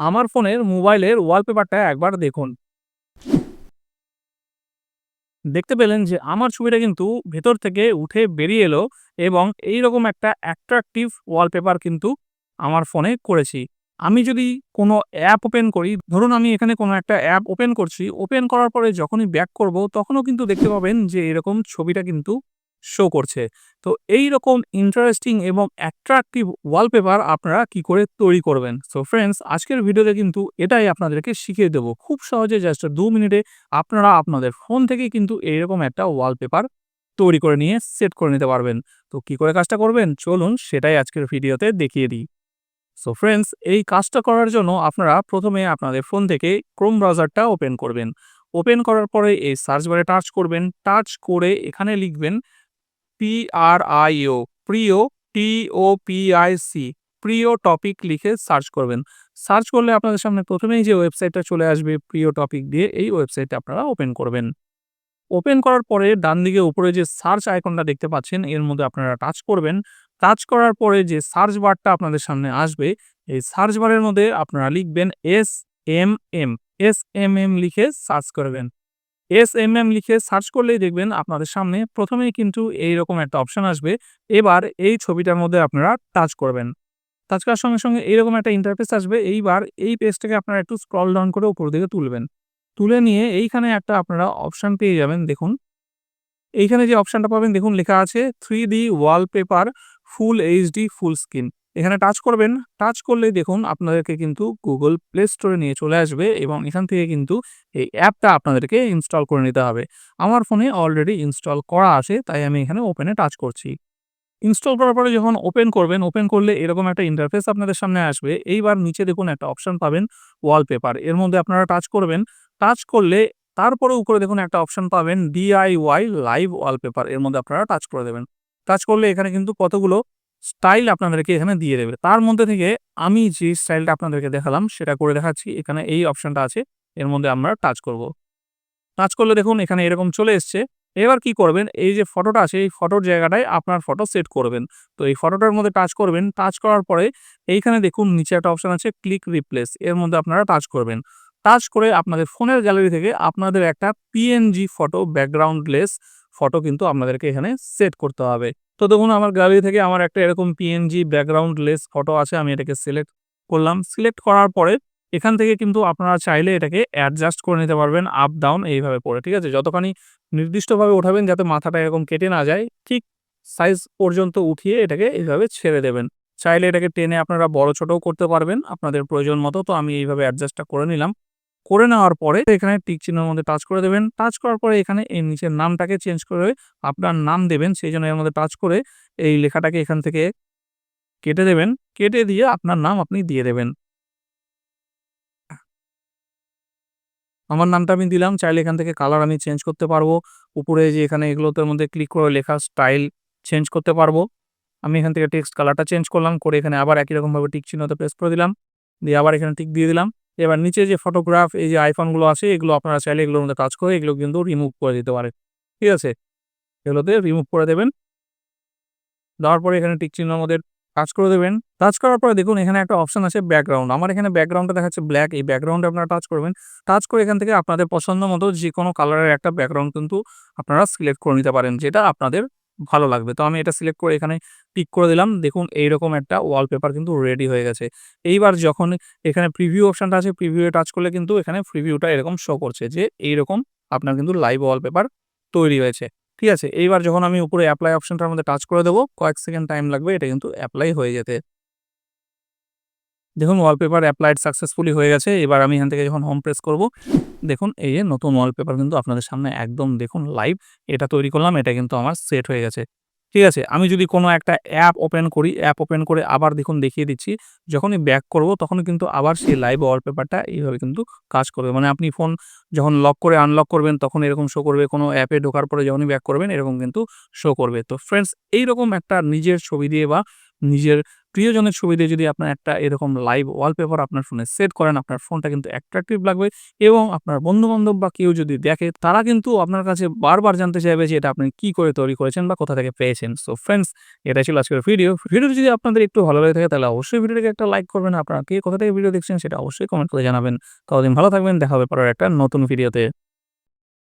আমার ফোনের মোবাইলের ওয়ালপেপারটা একবার দেখুন। দেখতে পেলেন যে আমার ছবিটা কিন্তু ভেতর থেকে উঠে বেরিয়ে এলো এবং এই রকম একটা অ্যাট্রাকটিভ ওয়ালপেপার কিন্তু আমার ফোনে করেছি। আমি যদি কোনো অ্যাপ ওপেন করি, ধরুন আমি এখানে কোনো একটা অ্যাপ ওপেন করছি ওপেন করার পরে যখনই ব্যাক করব, তখনও কিন্তু দেখতে পাবেন যে এরকম ছবিটা কিন্তু শো করছে। তো এই রকম ইন্টারেস্টিং এবং অ্যাট্রাকটিভ ওয়ালপেপার আপনারা কি করে তৈরি করবেন? সো ফ্রেন্ডস আজকের ভিডিওতে কিন্তু এটাই আপনাদেরকে শিখিয়ে দেবো। খুব সহজে জাস্ট দু মিনিটে আপনারা আপনাদের ফোন থেকে কিন্তু এইরকম একটা ওয়ালপেপার তৈরি করে নিয়ে সেট করে নিতে পারবেন। তো কি করে কাজটা করবেন? চলুন সেটাই আজকের ভিডিওতে দেখিয়ে দিই। সো ফ্রেন্ডস এই কাজটা করার জন্য আপনারা প্রথমে আপনাদের ফোন থেকে ক্রোম ব্রাউজারটা ওপেন করবেন। ওপেন করার পরে এই সার্চ বারে টাচ করবেন। টাচ করে এখানে লিখবেন পি আর আই ও প্রিয় T O P I C প্রিয় টপিক লিখে সার্চ করবেন। সার্চ করলে আপনাদের সামনে প্রথমেই যে ওয়েবসাইটটা চলে আসবে প্রিয় টপিক দিয়ে, এই ওয়েবসাইটটা আপনারা ওপেন করবেন। ওপেন করার পরে ডান দিকে উপরে যে সার্চ আইকনটা দেখতে পাচ্ছেন, এর মধ্যে আপনারা টাচ করবেন। টাচ করার পরে যে সার্চ বারটা আপনাদের সামনে আসবে, এই সার্চ বারের মধ্যে আপনারা লিখবেন S M M S M M লিখে সার্চ করবেন। এস এম এম লিখে সার্চ করলেই দেখবেন আপনাদের সামনে প্রথমেই কিন্তু এইরকম একটা অপশন আসবে। এবার এই ছবিটার মধ্যে আপনারা টাচ করবেন। টাচ করার সঙ্গে সঙ্গে এইরকম একটা ইন্টারফেস আসবে। এইবার এই পেজটাকে আপনারা একটু স্ক্রল ডাউন করে উপর দিকে তুলবেন। তুলে নিয়ে এইখানে একটা আপনারা অপশান পেয়ে যাবেন, দেখুন। এইখানে যে অপশানটা পাবেন, দেখুন লেখা আছে three D wallpaper full HD full screen এখানে টাচ করবেন। টাচ করলেই দেখুন আপনাদেরকে কিন্তু গুগল প্লে স্টোরে নিয়ে চলে আসবে এবং এখান থেকে কিন্তু এই অ্যাপটা আপনাদেরকে ইনস্টল করে নিতে হবে। আমার ফোনে অলরেডি ইনস্টল করা আছে, তাই আমি এখানে ওপেনে টাচ করছি। ইনস্টল করার পরে যখন ওপেন করবেন ওপেন করলে এরকম একটা ইন্টারফেস আপনাদের সামনে আসবে। এইবার নিচে দেখুন একটা অপশন পাবেন ওয়ালপেপার এর মধ্যে আপনারা টাচ করবেন। টাচ করলে তারপরে উপরে দেখুন একটা অপশন পাবেন ডিআইওয়াই লাইভ ওয়ালপেপার এর মধ্যে আপনারা টাচ করে দেবেন। টাচ করলে এখানে কিন্তু কতগুলো স্টাইল আপনাদেরকে এখানে দিয়ে দেবে। তার মধ্যে থেকে আমি যে স্টাইলটা আপনাদেরকে দেখালাম, সেটা করে দেখাচ্ছি। এখানে এই অপশনটা আছে, এর মধ্যে আমরা টাচ করব। টাচ করলে দেখুন, এখানে এরকম চলে এসছে। এবার কি করবেন, এই যে ফটোটা আছে, এই ফটোর জায়গাটায় আপনার ফটো সেট করবেন। তো এই ফটোটার মধ্যে টাচ করবেন। টাচ করার পরে এইখানে দেখুন, নিচে একটা অপশন আছে, ক্লিক রিপ্লেস। এর মধ্যে আপনারা টাচ করবেন। টাচ করে আপনাদের ফোনের গ্যালারি থেকে আপনাদের একটা পিএনজি ফটো ব্যাকগ্রাউন্ডলেস ফটো কিন্তু আপনাদেরকে এখানে সেট করতে হবে। তো দেখুন, আমার গ্যালারি থেকে আমার একটা এরকম পিএনজি ব্যাকগ্রাউন্ড লেস ফটো আছে, আমি এটাকে সিলেক্ট করলাম। সিলেক্ট করার পরে এখান থেকে কিন্তু আপনারা চাইলে এটাকে অ্যাডজাস্ট করে নিতে পারবেন আপ ডাউন এইভাবে পরে, ঠিক আছে? যতখানি নির্দিষ্টভাবে উঠাবেন যাতে মাথাটা এরকম কেটে না যায়, ঠিক সাইজ পর্যন্ত উঠিয়ে এটাকে এইভাবে ছেড়ে দেবেন। চাইলে এটাকে টেনে আপনারা বড় ছোটও করতে পারবেন, আপনাদের প্রয়োজন মতো। তো আমি এইভাবে অ্যাডজাস্টটা করে নিলাম। করে নেওয়ার পরে এখানে টিক চিহ্নের মধ্যে টাচ করে দেবেন। টাচ করার পরে এখানে এই নিচের নামটাকে চেঞ্জ করে আপনার নাম দেবেন। সেই জন্য এর মধ্যে টাচ করে এই লেখাটাকে এখান থেকে কেটে দেবেন। কেটে দিয়ে আপনার নাম আপনি দিয়ে দেবেন। আমার নামটা আমি দিলাম। চাইলে এখান থেকে কালার আমি চেঞ্জ করতে পারব। উপরে যে এখানে এগুলোতে মধ্যে ক্লিক করে লেখা স্টাইল চেঞ্জ করতে পারব। আমি এখান থেকে টেক্সট কালারটা চেঞ্জ করলাম। করে এখানে আবার একই রকমভাবে টিক চিহ্নতে প্রেস করে দিলাম। দিয়ে আবার এখানে টিক দিয়ে দিলাম। এবার নিচে যে ফটোগ্রাফ এই যে আইফোনগুলো আছে, এগুলো আপনারা চাইলে এগুলোর মধ্যে কাজ করে এগুলো কিন্তু রিমুভ করে দিতে পারে ঠিক আছে? এগুলোতে রিমুভ করে দেবেন। দেওয়ার পরে এখানে টিক চিহ্নের মধ্যে কাজ করে দেবেন। টাচ করার পরে দেখুন, এখানে একটা অপশন আছে ব্যাকগ্রাউন্ড আমার এখানে ব্যাকগ্রাউন্ডটা দেখাচ্ছে ব্ল্যাক এই ব্যাকগ্রাউন্ডে আপনারা টাচ করবেন। টাচ করে এখান থেকে আপনাদের পছন্দ মতো যে কোনো কালারের একটা ব্যাকগ্রাউন্ড কিন্তু আপনারা সিলেক্ট করে নিতে পারেন, যেটা আপনাদের ভালো লাগবে। তো আমি এটা সিলেক্ট করে এখানে পিক করে দিলাম। দেখুন এইরকম একটা ওয়ালপেপার কিন্তু রেডি হয়ে গেছে। এইবার যখন এখানে প্রিভিউ অপশানটা আছে প্রিভিউয়ে টাচ করলে কিন্তু এখানে প্রিভিউটা এরকম শো করছে যে এইরকম আপনার কিন্তু লাইভ ওয়ালপেপার তৈরি হয়েছে। ঠিক আছে? এইবার যখন আমি উপরে অ্যাপ্লাই অপশানটার মধ্যে টাচ করে দেবো, কয়েক সেকেন্ড টাইম লাগবে, এটা কিন্তু অ্যাপ্লাই হয়ে যেতে। দেখুন ওয়ালপেপার অ্যাপ্লাইড সাকসেসফুলি হয়ে গেছে। এবার আমি এখান থেকে যখন হোম প্রেস করব, দেখুন, এই যে নতুন ওয়ালপেপার কিন্তু আপনাদের সামনে একদম দেখুন লাইভ এটা তৈরি করলাম, এটা কিন্তু আমার সেট হয়ে গেছে। ঠিক আছে, আমি যদি কোনো একটা অ্যাপ ওপেন করি অ্যাপ ওপেন করে আবার দেখুন দেখিয়ে দিচ্ছি, যখনই ব্যাক করব তখন কিন্তু আবার সেই লাইভ ওয়ালপেপারটা এইভাবে কিন্তু কাজ করবে। মানে আপনি ফোন যখন লক করে আনলক করবেন, তখন এরকম শো করবে, কোনো অ্যাপে ঢোকার পরে যখনই ব্যাক করবেন, এরকম কিন্তু শো করবে। তো ফ্রেন্ডস এইরকম একটা নিজের ছবি দিয়ে বা নিজের প্রিয়জনের ছবি দিয়ে যদি আপনার একটা এরকম লাইভ ওয়ালপেপার আপনার ফোনে সেট করেন, আপনার ফোনটা কিন্তু অ্যাট্রাকটিভ লাগবে এবং আপনার বন্ধু-বান্ধব বা কেউ যদি দেখে, তারা কিন্তু আপনার কাছে বারবার জানতে চাইবে যে এটা আপনি কি করে তৈরি করেছেন বা কোথা থেকে পেয়েছেন। সো ফ্রেন্ডস এটাই ছিল আজকের ভিডিও। ভিডিও যদি আপনাদের একটু ভালো লেগে থাকে, তাহলে অবশ্যই ভিডিওটিকে একটা লাইক করবেন। আপনারা কে কোথা থেকে ভিডিও দেখছেন, সেটা অবশ্যই কমেন্ট করে জানাবেন। ততদিন ভালো থাকবেন। দেখা হবে পরের একটা নতুন ভিডিওতে।